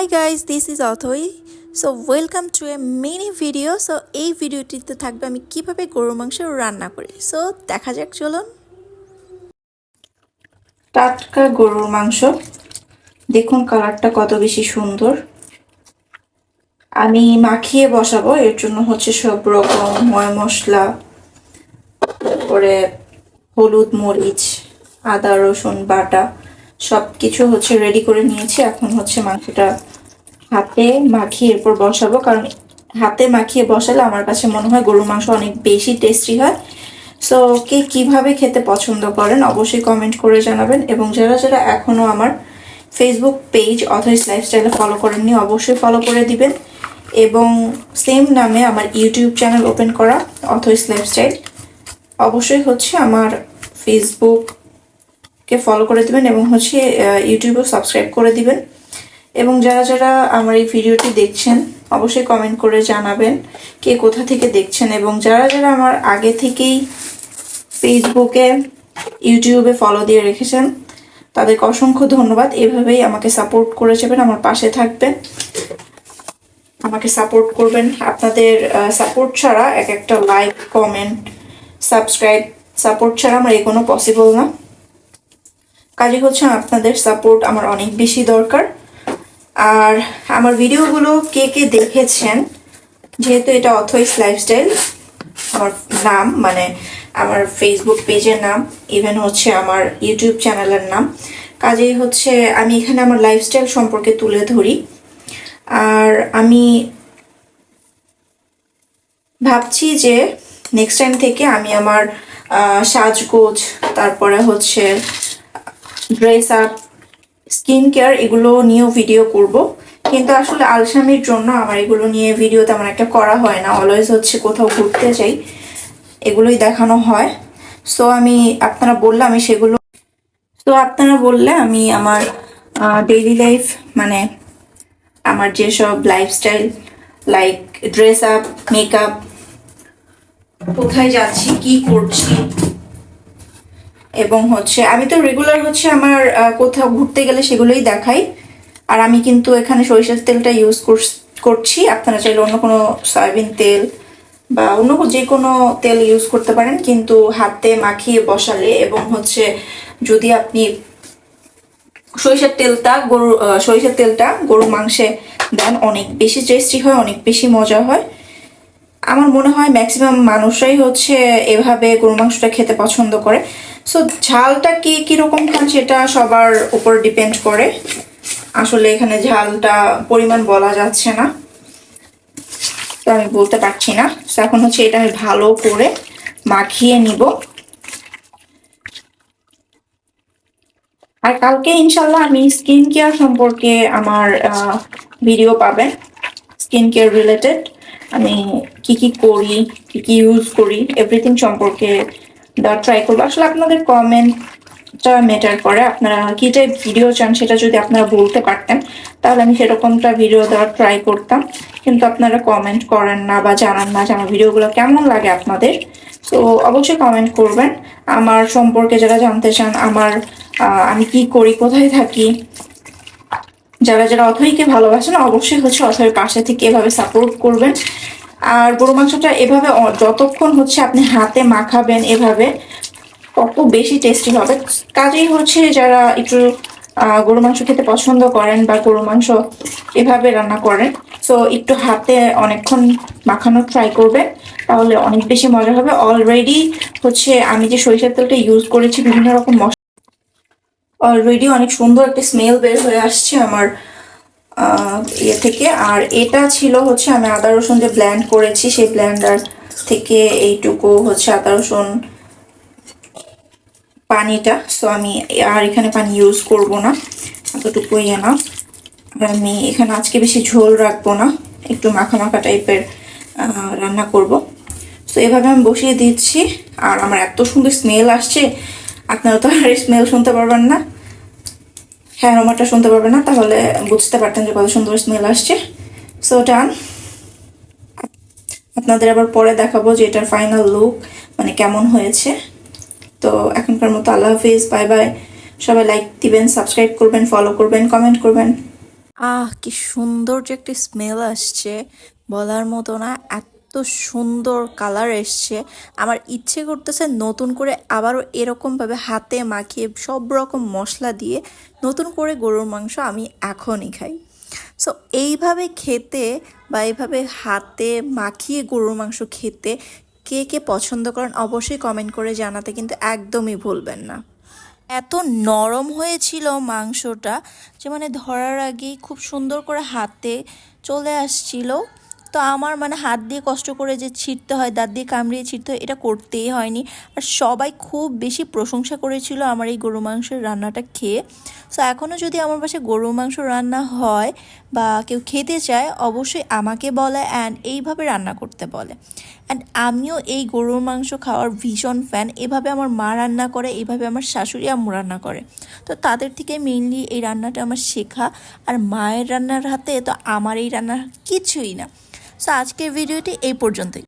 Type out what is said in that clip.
Hi guys this is Othoi so welcome to a mini video so এই ভিডিওটিতে থাকবে আমি কীভাবে গরুর মাংস রান্না করি। সো দেখা যাক, চলুন। টাটকা গরুর মাংস। দেখুন কালারটা কত বেশি সুন্দর। আমি মাখিয়ে বসাবো, এর জন্য হচ্ছে সব রকম ময় মশলা, তারপরে হলুদ মরিচ, আদা, রসুন, বাটা সব কিছু হচ্ছে রেডি করে নিয়েছি। এখন হচ্ছে মাংসটা হাতে মাখিয়ে এরপর বসাবো, কারণ হাতে মাখিয়ে বসালে আমার কাছে মনে হয় গরুর মাংস অনেক বেশি টেস্টি হয়। সো কে কীভাবে খেতে পছন্দ করেন অবশ্যই কমেন্ট করে জানাবেন এবং যারা যারা এখনও আমার ফেসবুক পেজ অথরিস লাইফস্টাইলে ফলো করেননি অবশ্যই ফলো করে দিবেন এবং সেম নামে আমার ইউটিউব চ্যানেল ওপেন করা অথরিস লাইফস্টাইল অবশ্যই হচ্ছে আমার ফেসবুককে ফলো করে দিবেন এবং হচ্ছে ইউটিউবেও সাবস্ক্রাইব করে দিবেন। এবং যারা যারা আমার এই ভিডিওটি দেখছেন, অবশ্যই কমেন্ট করে জানাবেন কে কোথা থেকে দেখছেন এবং যারা যারা আমার আগে থেকেই ফেসবুকে ইউটিউবে ফলো দিয়ে রেখেছেন, তাদেরকে অসংখ্য ধন্যবাদ। এভাবেই আমাকে সাপোর্ট করে যাবেন, আমার পাশে থাকবেন। আমাকে সাপোর্ট করবেন। আপনাদের সাপোর্ট ছাড়া এক একটা লাইক কমেন্ট সাবস্ক্রাইব সাপোর্ট ছাড়া আমার এগোনো পসিবল না। কাজে হচ্ছে আপনাদের সাপোর্ট আমার অনেক বেশি দরকার। আর আমার ভিডিওগুলো কে কে দেখেছেন, যেহেতু এটা অথইস লাইফস্টাইল আমার নাম মানে আমার ফেসবুক পেজের নাম ইভেন হচ্ছে আমার ইউটিউব চ্যানেলের নাম। কাজেই হচ্ছে আমি এখানে আমার লাইফস্টাইল সম্পর্কে তুলে ধরি। আর আমি ভাবছি যে নেক্সট টাইম থেকে আমি আমার সাজগোজ, তারপরে হচ্ছে ড্রেস আপ স্কিন কেয়ার, এগুলো নিয়েও ভিডিও করব। কিন্তু আসলে আলসামির জন্য আমার এগুলো নিয়ে ভিডিও তেমন একটা করা হয় না। অলওয়েজ হচ্ছে কোথাও ঘুরতে যাই, এগুলোই দেখানো হয়। সো আমি আপনারা বললে আমি সেগুলো, তো আপনারা বললে আমি আমার ডেইলি লাইফ মানে আমার যেসব lifestyle like dress up makeup কোথায় যাচ্ছি, কি করছি এবং হচ্ছে, আমি তো রেগুলার হচ্ছে আমার কোথাও ঘুরতে গেলে সেগুলোই দেখাই। আর আমি কিন্তু এখানে সরিষার তেলটা ইউজ করছি। আপনারা চাইলে অন্য কোনো সয়াবিন তেল বা অন্য যে কোনো তেল ইউজ করতে পারেন। কিন্তু হাতে মাখিয়ে বসালে এবং হচ্ছে যদি আপনি সরিষার তেলটা, গরু সরিষার তেলটা গরুর মাংসে দেন, অনেক বেশি টেস্টি হয়, অনেক বেশি মজা হয়। আমার মনে হয় ম্যাক্সিমাম মানুষরাই হচ্ছে এভাবে গরু মাংসটা খেতে পছন্দ করে। সো ঝালটা কি কীরকম খান সেটা সবার উপর ডিপেন্ড করে। আসলে এখানে ঝালটা পরিমাণ বলা যাচ্ছে না। তো আমি বলতে পারছি না। তো এখন হচ্ছে এটা আমি ভালো করে মাখিয়ে নিব। আর কালকে ইনশাল্লাহ আমি স্কিন কেয়ার সম্পর্কে আমার ভিডিও পাবেন। স্কিন কেয়ার রিলেটেড আমি কি কি করি, কি কি ইউজ করি এভরিথিং সম্পর্কে দেওয়ার ট্রাই করব। আসলে আপনাদের কমেন্টটা ম্যাটার করে। আপনারা কি টাইপ ভিডিও চান সেটা যদি আপনারা বলতে পারতেন, তাহলে আমি সেরকমটা ভিডিও দেওয়ার ট্রাই করতাম। কিন্তু আপনারা কমেন্ট করেন না বা জানান না যে আমার ভিডিওগুলো কেমন লাগে আপনাদের। তো অবশ্যই কমেন্ট করবেন। আমার সম্পর্কে যারা জানতে চান, আমার আমি কি করি, কোথায় থাকি, যারা যারা অথইকে ভালোবাসেন, অবশ্যই হচ্ছে অথয়ের পাশে থেকে এভাবে সাপোর্ট করবেন। আর গরু মাংসটা এভাবে যতক্ষণ হচ্ছে আপনি হাতে মাখাবেন এভাবে, তত বেশি টেস্টি হবে। কাজেই হচ্ছে যারা একটু গরু মাংস খেতে পছন্দ করেন বা গরু মাংস এভাবে রান্না করেন সো একটু হাতে অনেকক্ষণ মাখানোর ট্রাই করবেন, তাহলে অনেক বেশি মজা হবে। অলরেডি হচ্ছে আমি যে সরিষার তেলটা ইউজ করেছি বিভিন্ন রকম মশলা অলরেডি অনেক সুন্দর একটা স্মেল বের হয়ে আসছে আমার ইয়ে থেকে। আর এটা ছিল হচ্ছে আমি আদা রসুন যে ব্ল্যান্ড করেছি। সেই ব্ল্যান্ডার থেকে এইটুকু হচ্ছে আদা রসুন পানিটা। সো আমি আর এখানে পানি ইউজ করব না। এতটুকুই না। আর আমি এখানে আজকে বেশি ঝোল রাখব না। একটু মাখা মাখা টাইপের রান্না করব। তো এভাবে আমি বসিয়ে দিচ্ছি। আর আমার এত সুন্দর স্মেল আসছে। আপনারা তো আর স্মেল শুনতে পারবেন না। হ্যাঁ অ্যারোমাটা শুনতে পারবে না, তাহলে বুঝতে পারতেন যে কত সুন্দর স্মেল আসছে। সো ডান আপনাদের আবার পরে দেখাবো যে এটার ফাইনাল লুক মানে কেমন হয়েছে। তো এখনকার মতো আল্লাহ হাফিজ বাই বাই সবাই লাইক দিবেন সাবস্ক্রাইব করবেন ফলো করবেন কমেন্ট করবেন। আহ, কি সুন্দর যে একটি স্মেল আসছে, বলার মতো না, এত সুন্দর কালার এসছে। আমার ইচ্ছে করতেছে নতুন করে আবারও এরকমভাবে হাতে মাখিয়ে সব রকম মশলা দিয়ে নতুন করে গরুর মাংস আমি এখনই খাই। সো এইভাবে খেতে বা এইভাবে হাতে মাখিয়ে গরুর মাংস খেতে কে কে পছন্দ করেন অবশ্যই কমেন্ট করে জানাতে কিন্তু একদমই ভুলবেন না। এত নরম হয়েছিল মাংসটা যে মানে ধরার আগেই খুব সুন্দর করে হাতে চলে আসছিল। তো আমার মানে হাত দিয়ে কষ্ট করে যে ছিঁড়তে হয়, দাঁত দিয়ে কামড়িয়ে ছিঁড়তে হয়, এটা করতেই হয়নি। আর সবাই খুব বেশি প্রশংসা করেছিল আমার এই গরু মাংসের রান্নাটা খেয়ে। সো এখনও যদি আমার পাশে গরু মাংস রান্না হয় বা কেউ খেতে চায়, অবশ্যই আমাকে বলে অ্যান্ড এইভাবে রান্না করতে বলে। অ্যান্ড আমিও এই গরুর মাংস খাওয়ার ভীষণ ফ্যান এভাবে আমার মা রান্না করে, এভাবে আমার শাশুড়ি আম্মু রান্না করে। তো তাদের থেকে মেইনলি এই রান্নাটা আমার শেখা। আর মায়ের রান্নার হাতে তো আমার এই রান্না কিছুই না। সো আজকের ভিডিওটি এই পর্যন্তই।